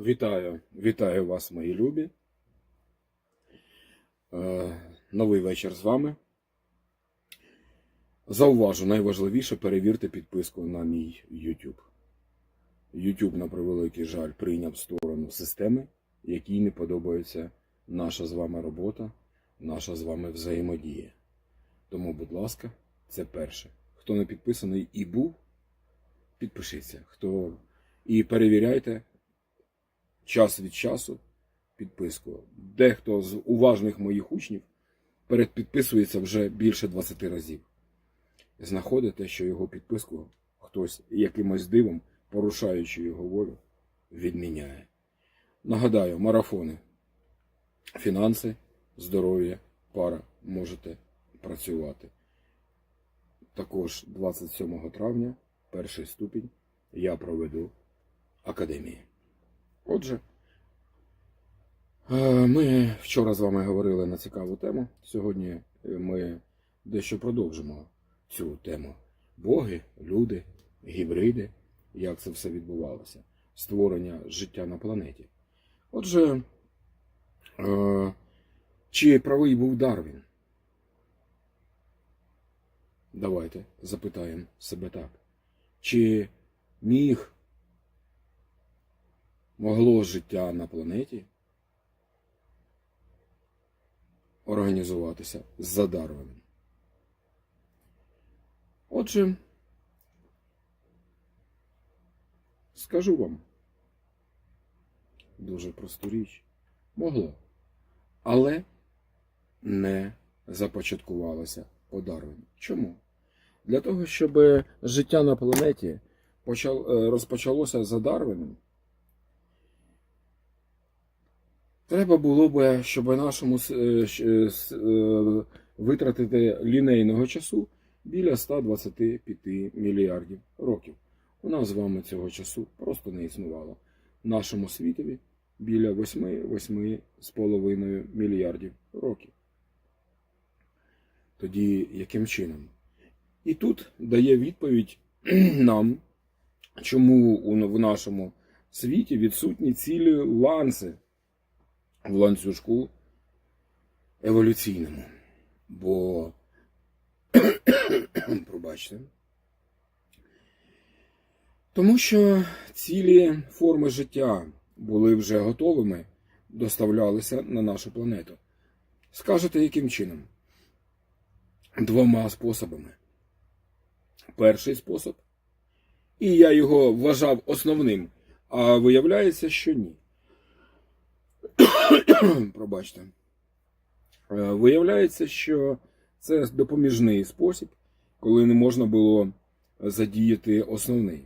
Вітаю, вітаю вас, мої любі. Е, новий вечір з вами. Зауважу, найважливіше перевірте підписку на мій YouTube. YouTube, на превеликий жаль, прийняв сторону системи, якій не подобається наша з вами робота, наша з вами взаємодія. Тому, будь ласка, це перше. Хто не підписаний і був, підпишіться. Хто... І перевіряйте час від часу підписку. Дехто з уважних моїх учнів передпідписується вже більше 20 разів. Знаходите, що його підписку хтось якимось дивом, порушаючи його волю, відміняє. Нагадаю, марафони, фінанси, здоров'я, пара можете працювати. Також 27 травня, перший ступінь, я проведу академії. Отже, е, ми вчора з вами говорили на цікаву тему. Сьогодні е, ми дещо продовжимо цю тему. Боги, люди, гібриди, як це все відбувалося, створення життя на планеті. Отже, е, чи правий був Дарвін? Давайте запитаємо себе так. Чи міг могло життя на планеті організуватися за Дарвином. Отже, скажу вам дуже просту річ. Могло, але не започаткувалося по Дарвіну. Чому? Для того, щоб життя на планеті е, розпочалося за Дарвином, Треба було б, щоб нашому е, е, е, витратити лінейного часу біля 125 мільярдів років. У нас з вами цього часу просто не існувало. Нашому світові біля 8-8,5 мільярдів років. Тоді яким чином? І тут дає відповідь нам, чому в нашому світі відсутні цілі ланци в ланцюжку еволюційному. Бо, пробачте, тому що цілі форми життя були вже готовими, доставлялися на нашу планету. Скажете, яким чином? Двома способами. Перший спосіб, і я його вважав основним, а виявляється, що ні. Пробачте. Е, Виявляється, що це допоміжний спосіб, коли не можна було задіяти основний.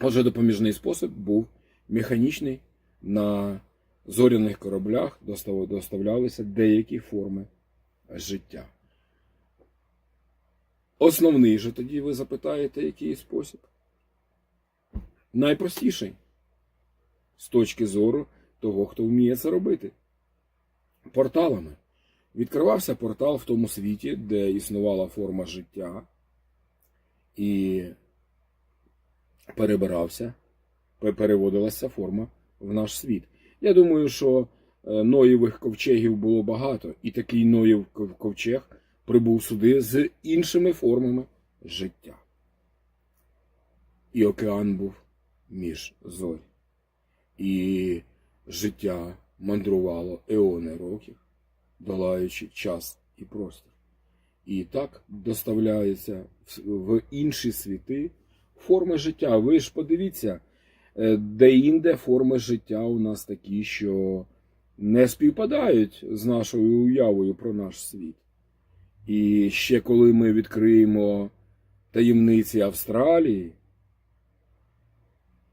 Отже, допоміжний спосіб був механічний. На зоряних кораблях доставлялися деякі форми життя. Основний же тоді ви запитаєте, який спосіб? Найпростіший з точки зору того, хто вміє це робити. Порталами. Відкривався портал в тому світі, де існувала форма життя, і перебирався, переводилася форма в наш світ. Я думаю, що е, Ноєвих ковчегів було багато, і такий Ноєв ковчег прибув сюди з іншими формами життя. І океан був між зорь. І життя мандрувало еони років, долаючи час і простір. І так доставляється в- в інші світи форми життя. Ви ж подивіться, е, де-інде форми життя у нас такі, що не співпадають з нашою уявою про наш світ. І ще коли ми відкриємо таємниці Австралії,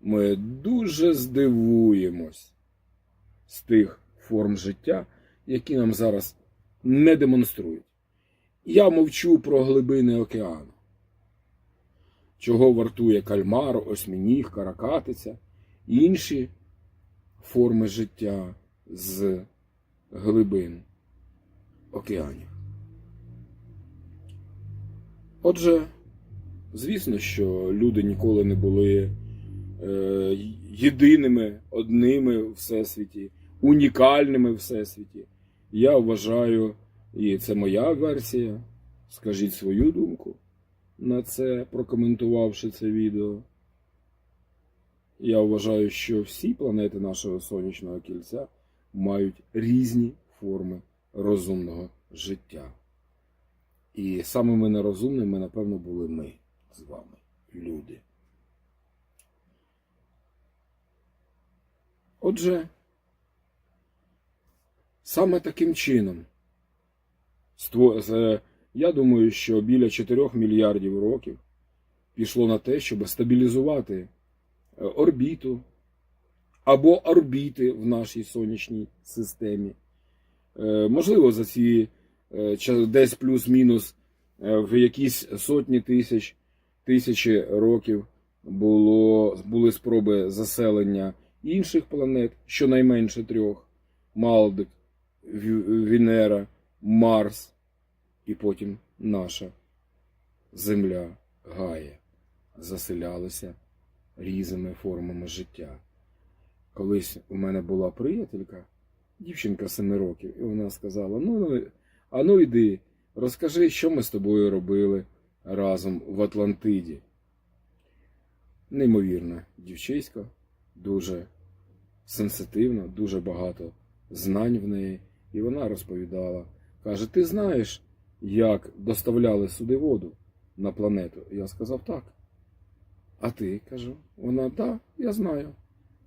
ми дуже здивуємось з тих форм життя, які нам зараз не демонструють. Я мовчу про глибини океану. Чого вартує кальмар, осьмініг, каракатиця, і інші форми життя з глибин океанів. Отже, звісно, що люди ніколи не були е, єдиними, одними в всесвіті, унікальними в всесвіті. Я вважаю, і це моя версія. Скажіть свою думку на це, прокоментувавши це відео. Я вважаю, що всі планети нашого сонячного кільця мають різні форми розумного життя. І самими нерозумними, напевно, були ми з вами, люди. Отже, саме таким чином, я думаю, що біля 4 мільярдів років пішло на те, щоб стабілізувати е, орбіту або орбіти в нашій сонячній системі. Е, Можливо, за ці е, десь плюс-мінус е, в якісь сотні тисяч тисячі років було, були спроби заселення інших планет, щонайменше трьох: Малдик, Венера, Марс і потім наша Земля Гая заселялися різними формами життя. Колись у мене була приятелька, дівчинка семи років, і вона сказала: Ну, ну, а ну йди, розкажи, що ми з тобою робили разом в Атлантиді. Неймовірна дівчиська, дуже сенситивна, дуже багато знань в неї. І вона розповідала, каже: Ти знаєш, як доставляли сюди воду на планету? Я сказав так. А ти кажу, вона так, я знаю.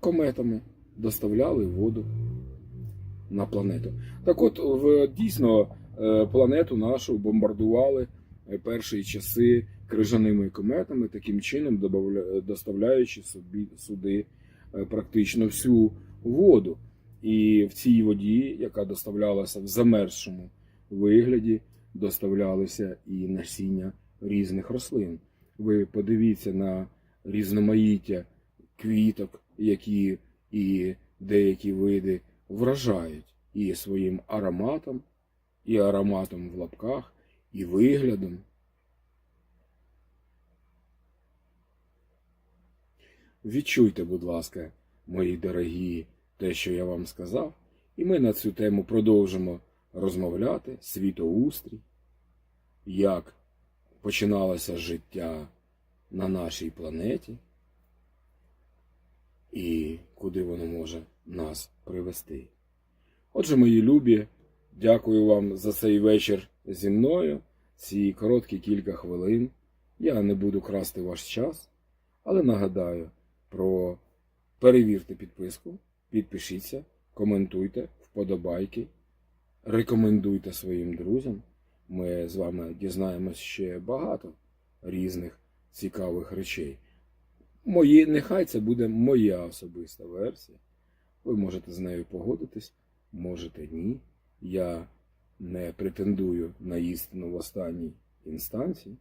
Кометами доставляли воду на планету. Так от, в, дійсно, е, планету нашу бомбардували е, перші часи крижаними кометами, таким чином доставляючи собі сюди е, практично всю воду. І в цій воді, яка доставлялася в замерзшому вигляді, доставлялися і насіння різних рослин. Ви подивіться на різноманіття квіток, які і деякі види вражають і своїм ароматом, і ароматом в лапках, і виглядом. Відчуйте, будь ласка, мої дорогі, те, що я вам сказав, і ми на цю тему продовжимо розмовляти, світоустрій, як починалося життя на нашій планеті і куди воно може нас привести. Отже, мої любі, дякую вам за цей вечір зі мною, ці короткі кілька хвилин. Я не буду красти ваш час, але нагадаю про перевірте підписку, підпишіться, коментуйте, вподобайки, рекомендуйте своїм друзям. Ми з вами дізнаємось ще багато різних цікавих речей. Мої, нехай це буде моя особиста версія. Ви можете з нею погодитись, можете ні. Я не претендую на істину в останній інстанції,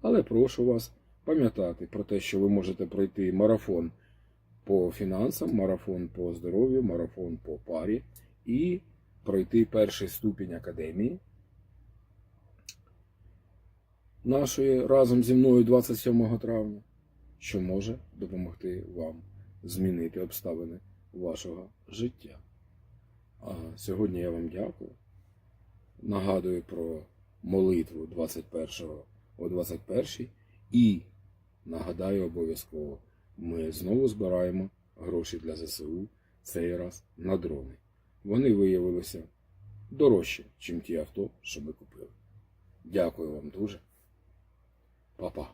але прошу вас пам'ятати про те, що ви можете пройти марафон по фінансам, марафон по здоров'ю, марафон по парі і пройти перший ступінь академії нашої разом зі мною 27 травня, що може допомогти вам змінити обставини вашого життя. А сьогодні я вам дякую. Нагадую про молитву 21 о 21 і нагадаю обов'язково, ми знову збираємо гроші для ЗСУ цей раз на дрони. Вони виявилися дорожче, ніж ті авто, що ми купили. Дякую вам дуже. Па-па.